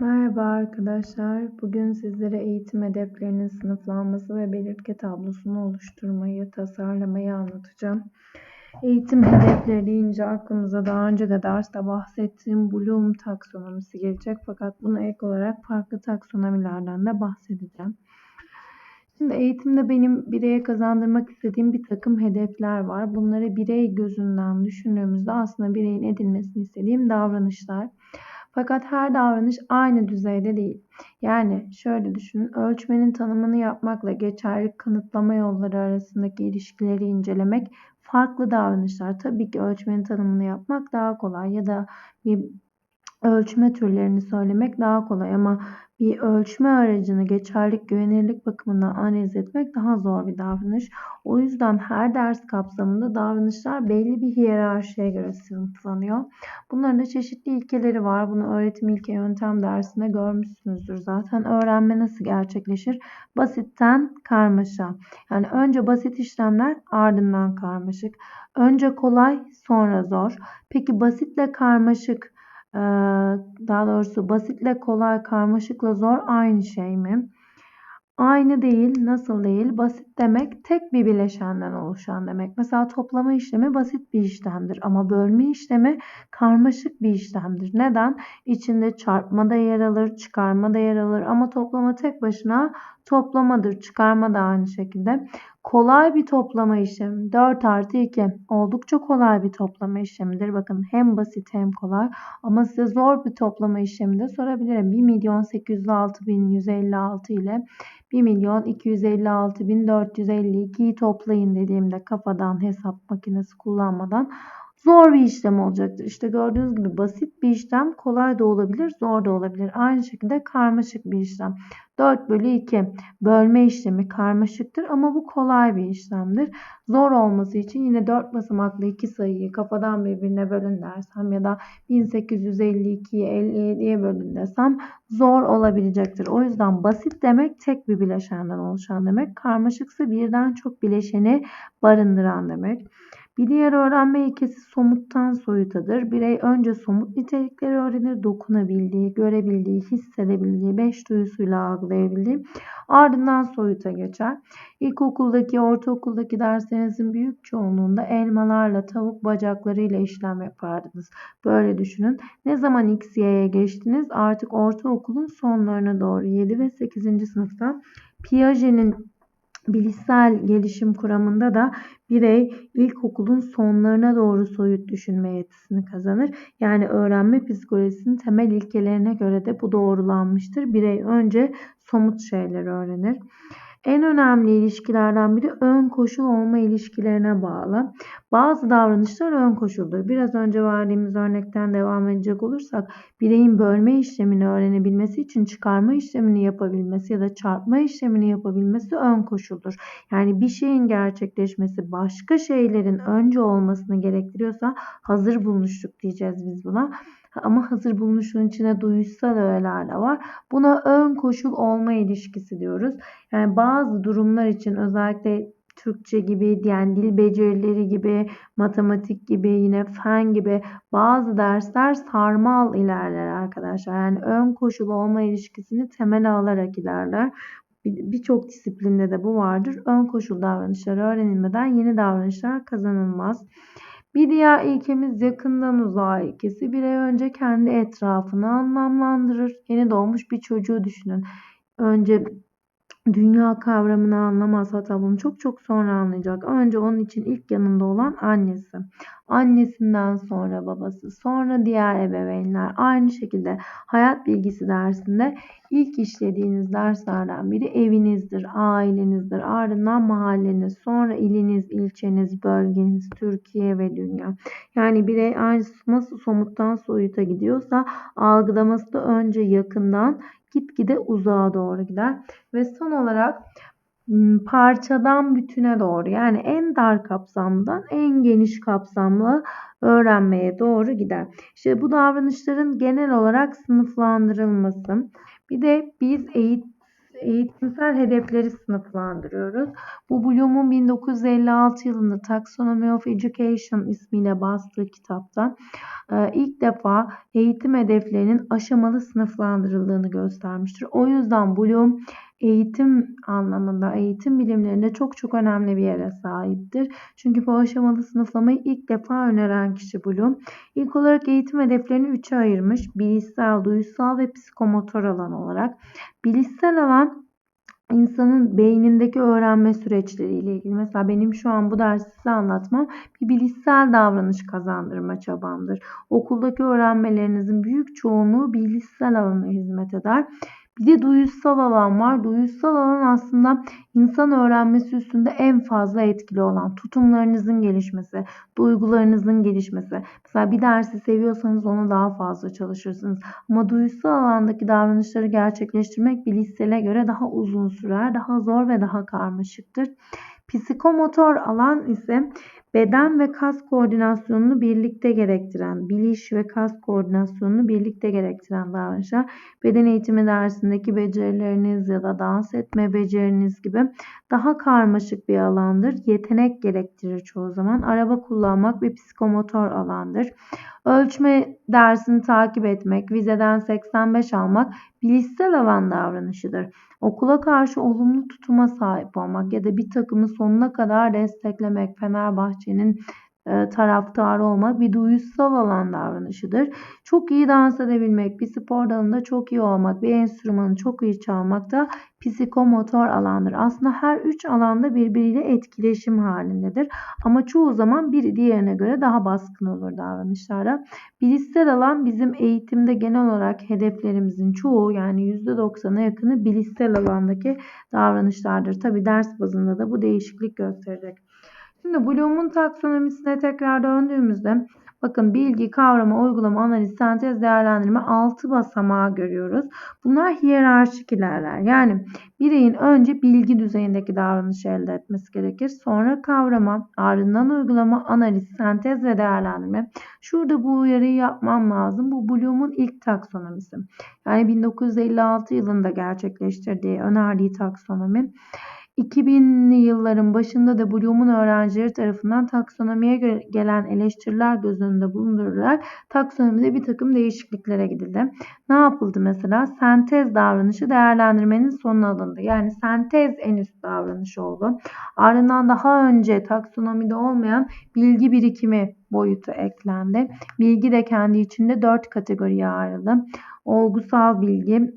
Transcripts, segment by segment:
Merhaba arkadaşlar. Bugün sizlere eğitim hedeflerinin sınıflanması ve belirtge tablosunu oluşturmayı, tasarlamayı anlatacağım. Eğitim hedefleri deyince aklımıza daha önce de derste bahsettiğim Bloom taksonomisi gelecek. Fakat buna ek olarak farklı taksonomilerden de bahsedeceğim. Şimdi eğitimde benim bireye kazandırmak istediğim bir takım hedefler var. Bunları birey gözünden düşündüğümüzde aslında bireyin edilmesini istediğim davranışlar. Fakat her davranış aynı düzeyde değil. Yani şöyle düşünün, ölçmenin tanımını yapmakla geçerli kanıtlama yolları arasındaki ilişkileri incelemek farklı davranışlar. Tabii ki ölçmenin tanımını yapmak daha kolay ya da bir ölçme türlerini söylemek daha kolay ama bir ölçme aracını geçerlik, güvenirlik bakımından analiz etmek daha zor bir davranış. O yüzden her ders kapsamında davranışlar belli bir hiyerarşiye göre sınıflanıyor. Bunların da çeşitli ilkeleri var. Bunu öğretim ilke yöntem dersinde görmüşsünüzdür. Zaten öğrenme nasıl gerçekleşir? Basitten karmaşa. Yani önce basit işlemler ardından karmaşık. Önce kolay sonra zor. Peki basitle karmaşık daha doğrusu basitle kolay, karmaşıkla zor aynı şey mi? Aynı değil, nasıl değil? Basit demek tek bir bileşenden oluşan demek. Mesela toplama işlemi basit bir işlemdir ama bölme işlemi karmaşık bir işlemdir. Neden? İçinde çarpma da yer alır, çıkarma da yer alır ama toplama tek başına toplamadır. Çıkarma da aynı şekilde. Kolay bir toplama işlemi. 4 artı 2 oldukça kolay bir toplama işlemidir. Bakın hem basit hem kolay ama size zor bir toplama işlemi de sorabilirim. 1 milyon 806 bin 156 ile 1 milyon 256 bin 452'yi toplayın dediğimde kafadan hesap makinesi kullanmadan zor bir işlem olacaktır. İşte gördüğünüz gibi basit bir işlem kolay da olabilir, zor da olabilir. Aynı şekilde karmaşık bir işlem. 4 bölü 2 bölme işlemi karmaşıktır ama bu kolay bir işlemdir. Zor olması için yine 4 basamaklı iki sayıyı kafadan birbirine bölün dersem ya da 1852'yi 57'ye bölün desem zor olabilecektir. O yüzden basit demek tek bir bileşenden oluşan demek. Karmaşıksa birden çok bileşeni barındıran demek. Bir diğer öğrenme ilkesi somuttan soyutadır. Birey önce somut nitelikleri öğrenir, dokunabildiği, görebildiği, hissedebildiği, beş duyusuyla algılayabildiği. Ardından soyuta geçer. İlkokuldaki, ortaokuldaki derslerinizin büyük çoğunluğunda elmalarla, tavuk bacaklarıyla işlem yapardınız. Böyle düşünün. Ne zaman X, Y'ye geçtiniz? Artık ortaokulun sonlarına doğru 7 ve 8. sınıfta Piaget'in bilişsel gelişim kuramında da birey ilkokulun sonlarına doğru soyut düşünme yetisini kazanır. Yani öğrenme psikolojisinin temel ilkelerine göre de bu doğrulanmıştır. Birey önce somut şeyleri öğrenir. En önemli ilişkilerden biri ön koşul olma ilişkilerine bağlı. Bazı davranışlar ön koşuldur. Biraz önce verdiğimiz örnekten devam edecek olursak bireyin bölme işlemini öğrenebilmesi için çıkarma işlemini yapabilmesi ya da çarpma işlemini yapabilmesi ön koşuldur. Yani bir şeyin gerçekleşmesi başka şeylerin önce olmasını gerektiriyorsa hazır bulmuşluk diyeceğiz biz buna. Ama hazır bulunuşun içine duyuşsal öğeler de var. Buna ön koşul olma ilişkisi diyoruz. Yani bazı durumlar için özellikle Türkçe gibi, yani dil becerileri gibi, matematik gibi, yine fen gibi bazı dersler sarmal ilerler arkadaşlar. Yani ön koşul olma ilişkisini temel alarak ilerler. Birçok disiplinde de bu vardır. Ön koşul davranışları öğrenilmeden yeni davranışlar kazanılmaz. Bir diğer ilkemiz yakından uzağa ilkesi. Birey önce kendi etrafını anlamlandırır. Yeni doğmuş bir çocuğu düşünün. Önce dünya kavramını anlamaz hatta bunu çok çok sonra anlayacak. Önce onun için ilk yanında olan annesi. Annesinden sonra babası, sonra diğer ebeveynler. Aynı şekilde hayat bilgisi dersinde ilk işlediğiniz derslerden biri evinizdir, ailenizdir. Ardından mahalleniz, sonra iliniz, ilçeniz, bölgeniz, Türkiye ve dünya. Yani birey nasıl somuttan soyuta gidiyorsa algılaması da önce yakından gitgide uzağa doğru gider. Ve son olarak parçadan bütüne doğru yani en dar kapsamdan en geniş kapsamlı öğrenmeye doğru gider. İşte bu davranışların genel olarak sınıflandırılması. Bir de biz eğit eğitimsel hedefleri sınıflandırıyoruz. Bu Bloom'un 1956 yılında Taxonomy of Education ismiyle bastığı kitapta e, ilk defa eğitim hedeflerinin aşamalı sınıflandırıldığını göstermiştir. O yüzden Bloom eğitim anlamında, eğitim bilimlerinde çok çok önemli bir yere sahiptir. Çünkü bu aşamalı sınıflamayı ilk defa öneren kişi Bloom. İlk olarak eğitim hedeflerini üçe ayırmış. Bilişsel, duysal ve psikomotor alan olarak. Bilişsel alan insanın beynindeki öğrenme süreçleriyle ilgili. Mesela benim şu an bu dersi size anlatmam bir bilişsel davranış kazandırma çabamdır. Okuldaki öğrenmelerinizin büyük çoğunluğu bilişsel alana hizmet eder. Bir de duyusal alan var. Duyusal alan aslında insan öğrenmesi üstünde en fazla etkili olan tutumlarınızın gelişmesi, duygularınızın gelişmesi. Mesela bir dersi seviyorsanız onu daha fazla çalışırsınız. Ama duyusal alandaki davranışları gerçekleştirmek bilişsele göre daha uzun sürer, daha zor ve daha karmaşıktır. Psikomotor alan ise beden ve kas koordinasyonunu birlikte gerektiren, biliş ve kas koordinasyonunu birlikte gerektiren davranışlar. Beden eğitimi dersindeki becerileriniz ya da dans etme beceriniz gibi daha karmaşık bir alandır. Yetenek gerektirir çoğu zaman. Araba kullanmak bir psikomotor alandır. Ölçme dersini takip etmek, vizeden 85 almak bilişsel alan davranışıdır. Okula karşı olumlu tutuma sahip olmak ya da bir takımı sonuna kadar desteklemek, Fenerbahçe'nin taraftarı olmak bir duyusal alan davranışıdır. Çok iyi dans edebilmek, bir spor dalında çok iyi olmak, bir enstrümanı çok iyi çalmak da psikomotor alandır. Aslında her üç alanda birbiriyle etkileşim halindedir. Ama çoğu zaman biri diğerine göre daha baskın olur davranışlarda. Bilişsel alan bizim eğitimde genel olarak hedeflerimizin çoğu yani %90'a yakını bilişsel alandaki davranışlardır. Tabi ders bazında da bu değişiklik gösterecek. Şimdi Bloom'un taksonomisine tekrar döndüğümüzde bakın bilgi, kavrama, uygulama, analiz, sentez, değerlendirme 6 basamağı görüyoruz. Bunlar hiyerarşik ilerler. Yani bireyin önce bilgi düzeyindeki davranışı elde etmesi gerekir. Sonra kavrama, ardından uygulama, analiz, sentez ve değerlendirme. Şurada bu uyarıyı yapmam lazım. Bu Bloom'un ilk taksonomisi. Yani 1956 yılında gerçekleştirdiği, önerdiği taksonomi. 2000'li yılların başında da Bloom'un öğrencileri tarafından taksonomiye gelen eleştiriler göz önünde bulundurularak taksonomide bir takım değişikliklere gidildi. Ne yapıldı mesela? Sentez davranışı değerlendirmenin sonuna alındı. Yani sentez en üst davranış oldu. Ardından daha önce taksonomide olmayan bilgi birikimi boyutu eklendi. Bilgi de kendi içinde dört kategoriye ayrıldı. Olgusal bilgi,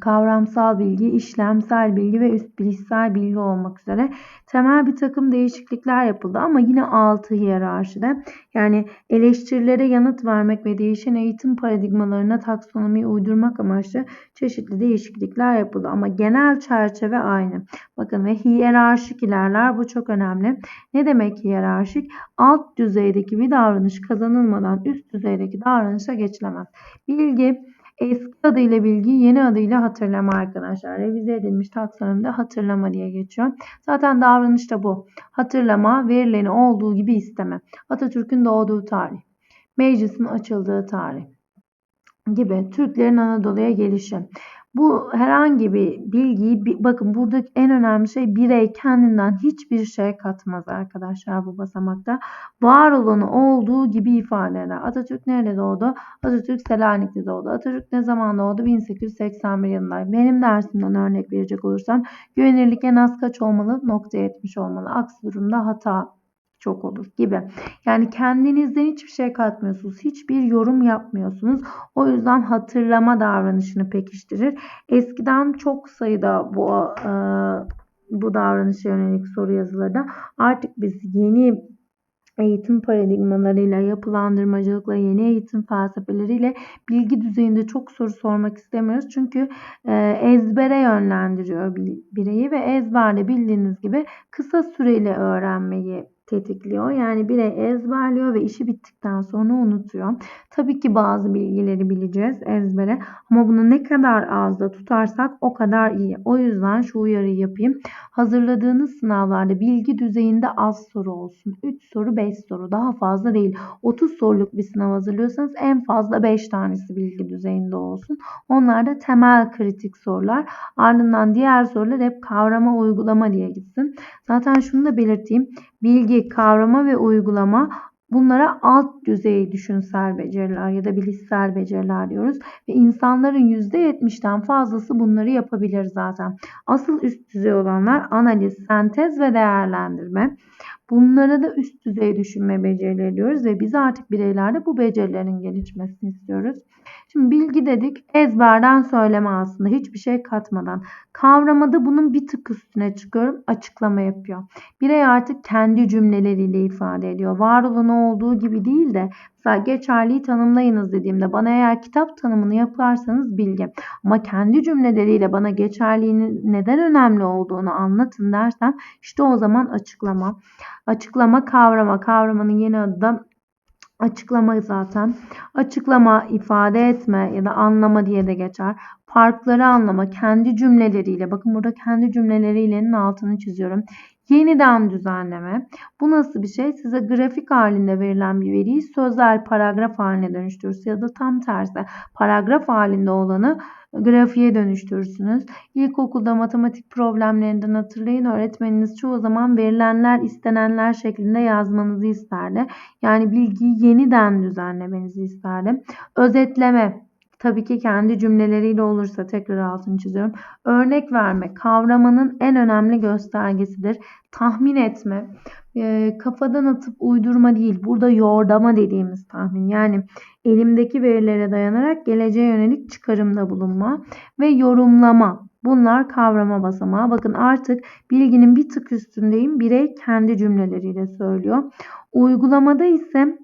kavramsal bilgi, işlemsel bilgi ve üst bilişsel bilgi olmak üzere temel bir takım değişiklikler yapıldı ama yine altı hiyerarşide yani eleştirilere yanıt vermek ve değişen eğitim paradigmalarına taksonomiyi uydurmak amaçlı çeşitli değişiklikler yapıldı ama genel çerçeve aynı. Bakın ve hiyerarşik ilerler bu çok önemli. Ne demek hiyerarşik? Alt düzeydeki bir davranış kazanılmadan üst düzeydeki davranışa geçilemez. Bilgi Eski adıyla bilgi, yeni adıyla hatırlama arkadaşlar. Revize edilmiş taksonomide hatırlama diye geçiyor. Zaten davranış da bu. Hatırlama, verileni olduğu gibi isteme. Atatürk'ün doğduğu tarih. Meclisin açıldığı tarih gibi Türklerin Anadolu'ya gelişi. Bu herhangi bir bilgiyi bakın buradaki en önemli şey birey kendinden hiçbir şey katmaz arkadaşlar bu basamakta. Var olanı olduğu gibi ifade eder. Atatürk nerede doğdu? Atatürk Selanik'te doğdu. Atatürk ne zaman doğdu? 1881 yılında. Benim dersimden örnek verecek olursam güvenirlik en az kaç olmalı? Nokta 70 olmalı. Aksi durumda hata çok olur gibi. Yani kendinizden hiçbir şey katmıyorsunuz. Hiçbir yorum yapmıyorsunuz. O yüzden hatırlama davranışını pekiştirir. Eskiden çok sayıda bu e, bu davranışa yönelik soru yazıları artık biz yeni eğitim paradigmalarıyla, yapılandırmacılıkla, yeni eğitim felsefeleriyle bilgi düzeyinde çok soru sormak istemiyoruz. Çünkü e, ezbere yönlendiriyor bireyi ve ezberde bildiğiniz gibi kısa süreli öğrenmeyi tetikliyor. Yani birey ezberliyor ve işi bittikten sonra unutuyor. Tabii ki bazı bilgileri bileceğiz ezbere ama bunu ne kadar ağızda tutarsak o kadar iyi. O yüzden şu uyarıyı yapayım. Hazırladığınız sınavlarda bilgi düzeyinde az soru olsun. 3 soru 5 soru daha fazla değil. 30 soruluk bir sınav hazırlıyorsanız en fazla 5 tanesi bilgi düzeyinde olsun. Onlar da temel kritik sorular. Ardından diğer sorular hep kavrama uygulama diye gitsin. Zaten şunu da belirteyim. Bilgi, kavrama ve uygulama Bunlara alt düzey düşünsel beceriler ya da bilişsel beceriler diyoruz. Ve insanların %70'den fazlası bunları yapabilir zaten. Asıl üst düzey olanlar analiz, sentez ve değerlendirme. Bunlara da üst düzey düşünme becerileri diyoruz ve biz artık bireylerde bu becerilerin gelişmesini istiyoruz. Şimdi bilgi dedik ezberden söyleme aslında hiçbir şey katmadan. Kavramada bunun bir tık üstüne çıkıyorum açıklama yapıyor. Birey artık kendi cümleleriyle ifade ediyor. Var olan olduğu gibi değil de mesela geçerliyi tanımlayınız dediğimde bana eğer kitap tanımını yaparsanız bilgi. Ama kendi cümleleriyle bana geçerliğinin neden önemli olduğunu anlatın dersem işte o zaman açıklama. Açıklama kavrama. Kavramanın yeni adı da açıklama zaten. Açıklama, ifade etme ya da anlama diye de geçer. Farkları anlama, kendi cümleleriyle. Bakın burada kendi cümleleriyle altını çiziyorum. Yeniden düzenleme. Bu nasıl bir şey? Size grafik halinde verilen bir veriyi sözel paragraf haline dönüştürürsünüz ya da tam tersi paragraf halinde olanı grafiğe dönüştürürsünüz. İlkokulda matematik problemlerinden hatırlayın öğretmeniniz çoğu zaman verilenler istenenler şeklinde yazmanızı isterdi. Yani bilgiyi yeniden düzenlemenizi isterdi. Özetleme Tabii ki kendi cümleleriyle olursa tekrar altını çiziyorum. Örnek verme kavramanın en önemli göstergesidir. Tahmin etme, kafadan atıp uydurma değil. Burada yordama dediğimiz tahmin. Yani elimdeki verilere dayanarak geleceğe yönelik çıkarımda bulunma ve yorumlama. Bunlar kavrama basamağı. Bakın artık bilginin bir tık üstündeyim. Birey kendi cümleleriyle söylüyor. Uygulamada ise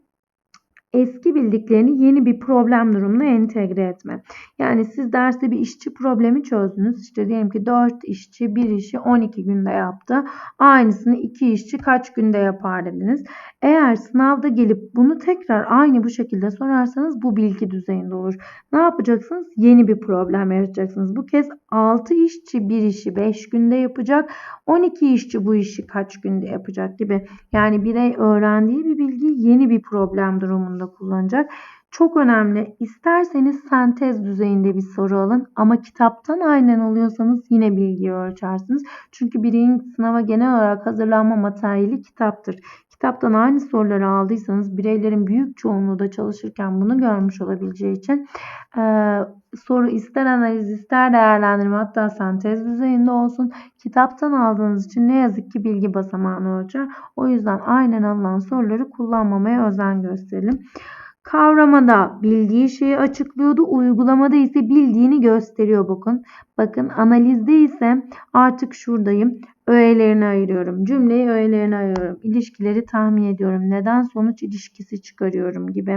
eski bildiklerini yeni bir problem durumuna entegre etme. Yani siz derste bir işçi problemi çözdünüz. İşte diyelim ki 4 işçi bir işi 12 günde yaptı. Aynısını 2 işçi kaç günde yapar dediniz. Eğer sınavda gelip bunu tekrar aynı bu şekilde sorarsanız bu bilgi düzeyinde olur. Ne yapacaksınız? Yeni bir problem yaratacaksınız. Bu kez 6 işçi bir işi 5 günde yapacak. 12 işçi bu işi kaç günde yapacak gibi. Yani birey öğrendiği bir bilgi yeni bir problem durumunda kullanacak. Çok önemli. İsterseniz sentez düzeyinde bir soru alın ama kitaptan aynen oluyorsanız yine bilgiyi ölçersiniz. Çünkü bireyin sınava genel olarak hazırlanma materyali kitaptır. Kitaptan aynı soruları aldıysanız bireylerin büyük çoğunluğu da çalışırken bunu görmüş olabileceği için e, soru ister analiz ister değerlendirme hatta sentez düzeyinde olsun kitaptan aldığınız için ne yazık ki bilgi basamağını ölçer. O yüzden aynen alınan soruları kullanmamaya özen gösterelim. Kavramada bildiği şeyi açıklıyordu. Uygulamada ise bildiğini gösteriyor bakın. Bakın analizde ise artık şuradayım. Öğelerini ayırıyorum. Cümleyi öğelerine ayırıyorum. İlişkileri tahmin ediyorum. Neden sonuç ilişkisi çıkarıyorum gibi.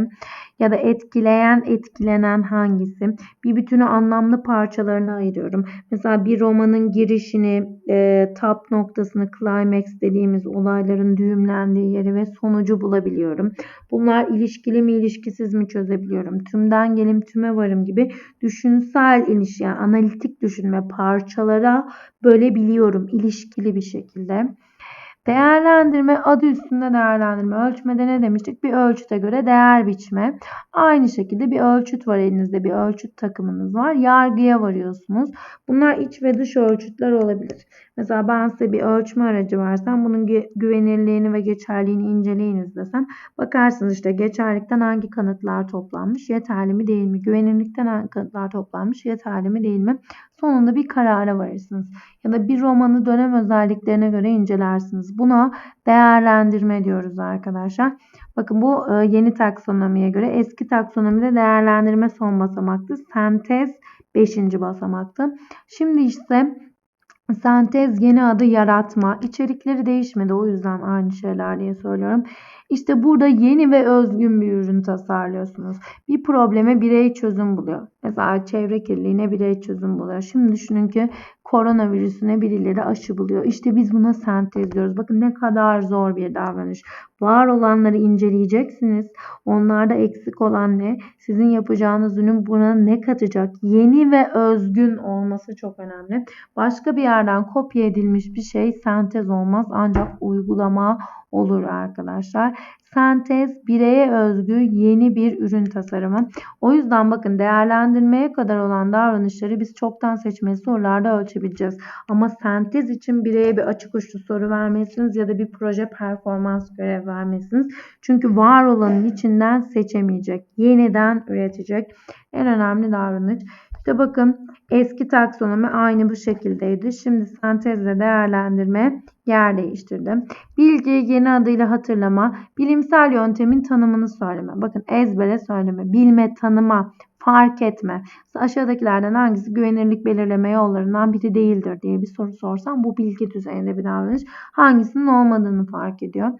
Ya da etkileyen, etkilenen hangisi? Bir bütünü anlamlı parçalarına ayırıyorum. Mesela bir romanın girişini, e, top noktasını, climax dediğimiz olayların düğümlendiği yeri ve sonucu bulabiliyorum. Bunlar ilişkili mi, ilişkisiz mi çözebiliyorum. Tümden gelim, tüme varım gibi düşünsel ilişki, yani analitik düşünme parçalara bölebiliyorum. İlişkili ilgili bir şekilde. Değerlendirme adı üstünde değerlendirme. Ölçmede ne demiştik? Bir ölçüte göre değer biçme. Aynı şekilde bir ölçüt var elinizde. Bir ölçüt takımınız var. Yargıya varıyorsunuz. Bunlar iç ve dış ölçütler olabilir. Mesela ben size bir ölçme aracı versem bunun güvenirliğini ve geçerliğini inceleyiniz desem bakarsınız işte geçerlikten hangi kanıtlar toplanmış, yeterli mi değil mi? Güvenirlikten hangi kanıtlar toplanmış, yeterli mi değil mi? Sonunda bir karara varırsınız. Ya da bir romanı dönem özelliklerine göre incelersiniz. Buna değerlendirme diyoruz arkadaşlar. Bakın bu e, yeni taksonomiye göre eski taksonomide değerlendirme son basamaktı. Sentez 5. basamaktı. Şimdi işte Sentez yeni adı yaratma. İçerikleri değişmedi o yüzden aynı şeyler diye söylüyorum. İşte burada yeni ve özgün bir ürün tasarlıyorsunuz. Bir probleme birey çözüm buluyor. Mesela çevre kirliliğine birey çözüm buluyor. Şimdi düşünün ki koronavirüsüne birileri aşı buluyor. İşte biz buna sentez diyoruz. Bakın ne kadar zor bir davranış. Var olanları inceleyeceksiniz. Onlarda eksik olan ne? Sizin yapacağınız ürün buna ne katacak? Yeni ve özgün olması çok önemli. Başka bir yerden kopya edilmiş bir şey sentez olmaz ancak uygulama olur arkadaşlar. Sentez bireye özgü yeni bir ürün tasarımı. O yüzden bakın değerlendirmeye kadar olan davranışları biz çoktan seçmeli sorularda ölçebileceğiz. Ama sentez için bireye bir açık uçlu soru vermelisiniz ya da bir proje performans görev vermelisiniz. Çünkü var olanın içinden seçemeyecek, yeniden üretecek en önemli davranış. İşte bakın eski taksonomi aynı bu şekildeydi. Şimdi sentezle değerlendirme yer değiştirdim. Bilgiyi yeni adıyla hatırlama, bilimsel yöntemin tanımını söyleme. Bakın ezbere söyleme, bilme, tanıma, fark etme. Aşağıdakilerden hangisi güvenirlik belirleme yollarından biri değildir diye bir soru sorsam bu bilgi düzeyinde bir davranış. Hangisinin olmadığını fark ediyor.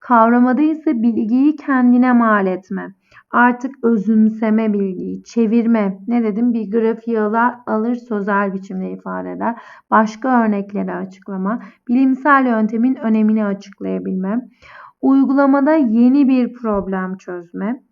Kavramada ise bilgiyi kendine mal etme. Artık özümseme bilgiyi, çevirme. Ne dedim? Bir grafiği alır, sözel biçimde ifade eder. Başka örnekleri açıklama. Bilimsel yöntemin önemini açıklayabilme. Uygulamada yeni bir problem çözme.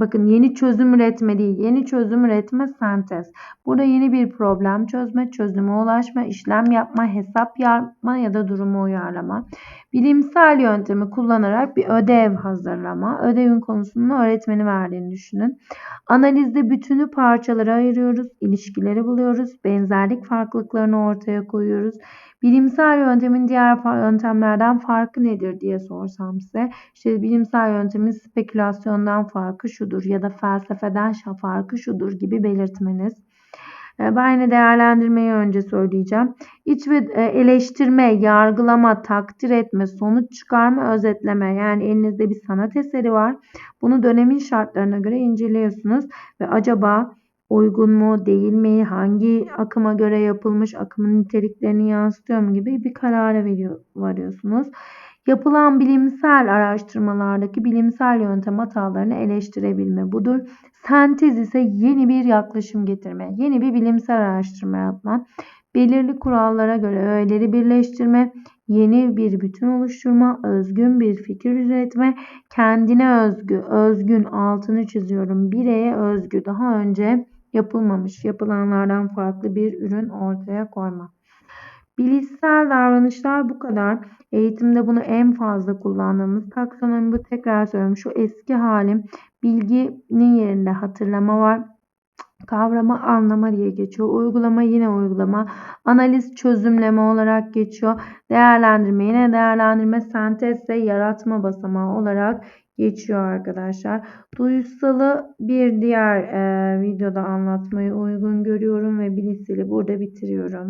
Bakın yeni çözüm üretme değil, yeni çözüm üretme sentez. Burada yeni bir problem çözme, çözüme ulaşma, işlem yapma, hesap yapma ya da durumu uyarlama. Bilimsel yöntemi kullanarak bir ödev hazırlama. Ödevin konusunu öğretmeni verdiğini düşünün. Analizde bütünü parçalara ayırıyoruz, ilişkileri buluyoruz, benzerlik farklılıklarını ortaya koyuyoruz. Bilimsel yöntemin diğer yöntemlerden farkı nedir diye sorsam size. İşte bilimsel yöntemin spekülasyondan farkı şudur ya da felsefeden farkı şudur gibi belirtmeniz. Ee, ben yine değerlendirmeyi önce söyleyeceğim. İç ve e, eleştirme, yargılama, takdir etme, sonuç çıkarma, özetleme. Yani elinizde bir sanat eseri var. Bunu dönemin şartlarına göre inceliyorsunuz ve acaba uygun mu, değil mi, hangi akıma göre yapılmış, akımın niteliklerini yansıtıyor mu gibi bir karara veriyor, varıyorsunuz. Yapılan bilimsel araştırmalardaki bilimsel yöntem hatalarını eleştirebilme budur. Sentez ise yeni bir yaklaşım getirme, yeni bir bilimsel araştırma yapma, belirli kurallara göre öğeleri birleştirme, yeni bir bütün oluşturma, özgün bir fikir üretme, kendine özgü, özgün altını çiziyorum, bireye özgü, daha önce yapılmamış, yapılanlardan farklı bir ürün ortaya koyma. Bilişsel davranışlar bu kadar. Eğitimde bunu en fazla kullandığımız taksonomi bu tekrar söylüyorum. Şu eski halim bilginin yerinde hatırlama var. Kavrama anlama diye geçiyor. Uygulama yine uygulama. Analiz çözümleme olarak geçiyor. Değerlendirme yine değerlendirme. Sentez ise yaratma basamağı olarak geçiyor arkadaşlar. Duyusalı bir diğer e, videoda anlatmayı uygun görüyorum ve bilişseli burada bitiriyorum.